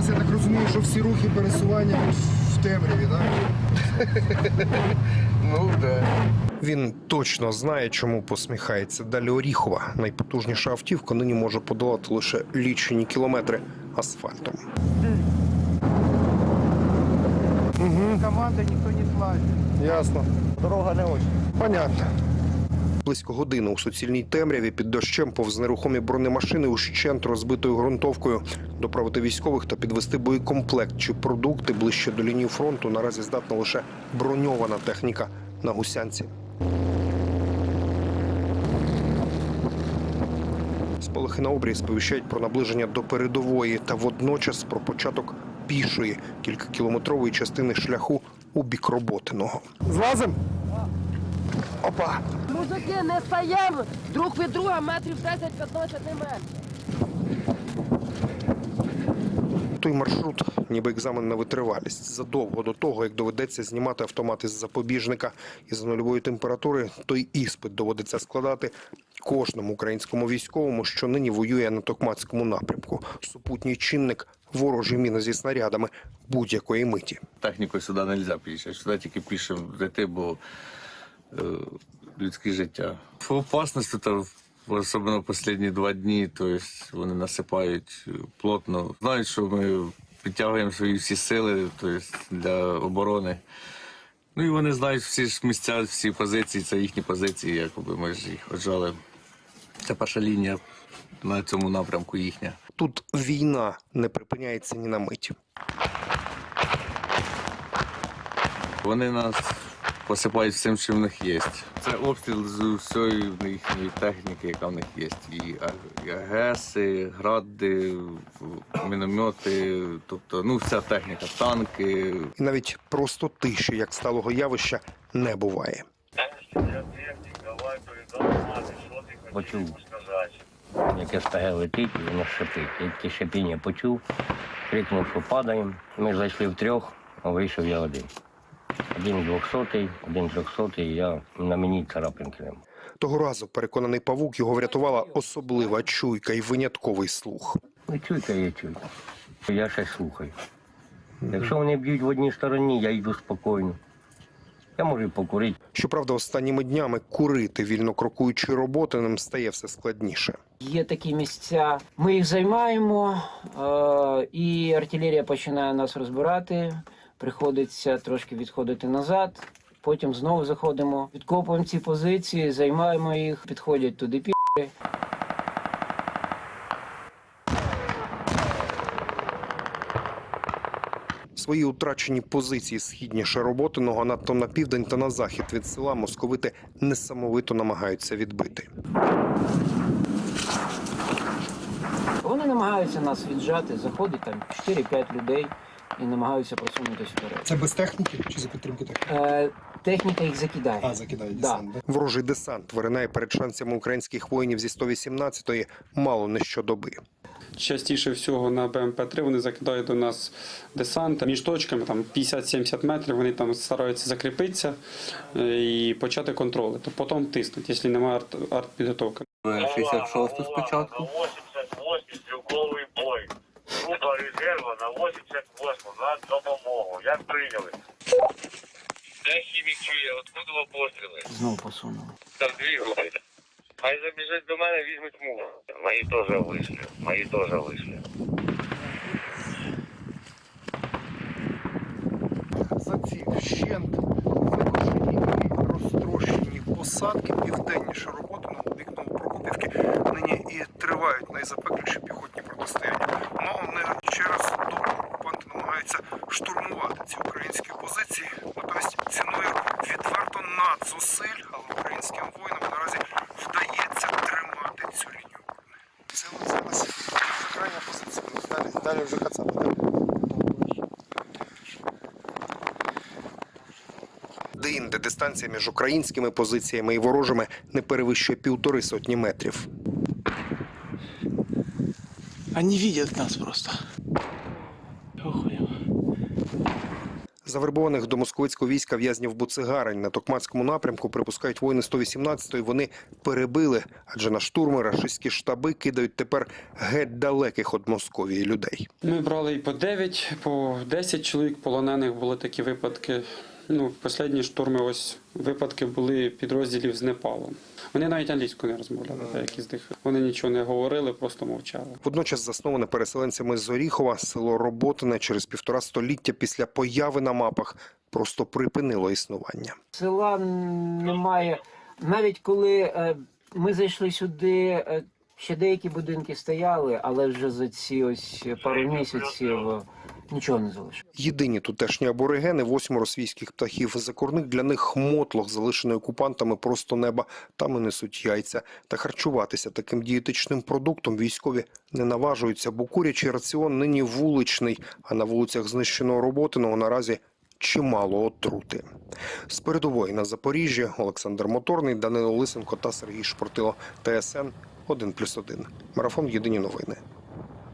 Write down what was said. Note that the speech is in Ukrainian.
Зараз я так розумію, що всі рухи пересування в темряві, так? Ну, да. Він точно знає, чому посміхається. Далі Оріхова. Найпотужніша автівка нині може подолати лише лічені кілометри асфальтом. Команда ніхто не слазить. Ясно. Дорога не очень. Понятно. Близько години у суцільній темряві під дощем повз нерухомі бронемашини ущент розбитою ґрунтовкою. Доправити військових та підвести боєкомплект чи продукти ближче до лінії фронту наразі здатна лише броньована техніка на гусянці. Сполохи на обрії сповіщають про наближення до передової та водночас про початок пішої кількакілометрової частини шляху у бік роботиного. Злазим? Опа! Мужики, не стаємо друг від друга метрів 10-15 не менше. Той маршрут, ніби екзамен на витривалість. Задовго до того, як доведеться знімати автомат із запобіжника із нульової температури, той іспит доводиться складати кожному українському військовому, що нині воює на Токмацькому напрямку. Супутній чинник ворожі міни зі снарядами будь-якої миті. Технікою сюди не можна приїжджати. Сюди тільки пішим зайти, бо людське життя. Опасності, то, особливо останні два дні, то есть вони насипають е, плотно. Знають, що ми підтягуємо свої всі сили то есть, для оборони. Ну і вони знають всі ж місця, всі позиції, це їхні позиції, якоби ми ж їх отжали. Це перша лінія на цьому напрямку їхня. Тут війна не припиняється ні на мить. Вони нас посипають всім, що в них є. Це обстріл з усієї їхньої техніки, яка в них є. І А- і АГСи, гради, міномети, тобто ну вся техніка, танки. І навіть просто тиші, як сталого явища, не буває. почув, як СПГ летить, і воно шипить. Я таке шипіння почув, крикнув, що падаємо. Ми зайшли втрьох, а вийшов я один. Один двохсотий, один трьохсотий, я на мені царапинки нема. Того разу переконаний павук його врятувала особлива чуйка і винятковий слух. Ну, чуйка є чуйка. Я ще слухаю. Якщо вони б'ють в одній стороні, я йду спокійно. Я можу і покурити. Щоправда, останніми днями курити вільно крокуючи роботиним стає все складніше. Є такі місця. Ми їх займаємо, е, і артилерія починає нас розбирати. Приходиться трошки відходити назад. Потім знову заходимо, відкопуємо ці позиції, займаємо їх, підходять туди пі. Свої утрачені позиції східніше роботиного, надто на південь та на захід від села московити несамовито намагаються відбити. Вони намагаються нас віджати, заходить там 4-5 людей і намагаються просунутися вперед. Це без техніки чи за підтримки техніки? Е, техніка їх закидає. А, закидає Да. десант, да? Ворожий десант виринає перед шансами українських воїнів зі 118-ї мало не щодоби. Частіше всього на БМП-3 вони закидають до нас десант між точками там 50-70 метрів. Вони там стараються закріпитися е, і почати контроль. То потім тиснуть, якщо немає арт- артпідготовки. 66 спочатку. 88 стрілковий бой. Група резерва на 88 на допомогу. Як прийняли? Де хімік чує, откуда постріли? Знову посунули. Там дві групи. Хай забіжать до мене, візьмуть мугу. Мої теж вийшли. Мої теж вийшли. За ці вщент викошені і розтрощені посадки південніше роботи на вікном Прокопівки нині і тривають найзапекліші піхотні протистояння. Мало не через добу окупанти намагаються штурмувати ці українські позиції, натомість ціною відверто надзусиль, але українським воїнам наразі вдається тримати цю лінію. Це зараз крайня позиція. Далі, далі вже кацапи. Де-інде дистанція між українськими позиціями і ворожими не перевищує півтори сотні метрів. Они видят нас просто. Завербованих до московицького війська в'язнів Буцегарень на Токмацькому напрямку припускають воїни 118-ї. Вони перебили, адже на штурми рашистські штаби кидають тепер геть далеких від Московії людей. Ми брали і по 9, по 10 чоловік полонених були такі випадки. Ну, останні штурми, ось випадки були підрозділів з Непалу. Вони навіть англійською не розмовляли, деякі з них. Вони нічого не говорили, просто мовчали. Водночас засноване переселенцями з Оріхова село Роботине через півтора століття після появи на мапах просто припинило існування. Села немає. Навіть коли е, ми зайшли сюди, е, ще деякі будинки стояли, але вже за ці ось пару місяців нічого не залишилося. Єдині тутешні аборигени, восьмеро свійських птахів. Закорник для них мотлох, залишений окупантами просто неба. Там і несуть яйця. Та харчуватися таким дієтичним продуктом військові не наважуються, бо курячий раціон нині вуличний, а на вулицях знищеного роботиного наразі чимало отрути. З передової на Запоріжжі Олександр Моторний, Данило Лисенко та Сергій Шпортило. ТСН 1+,1. Марафон Єдині новини.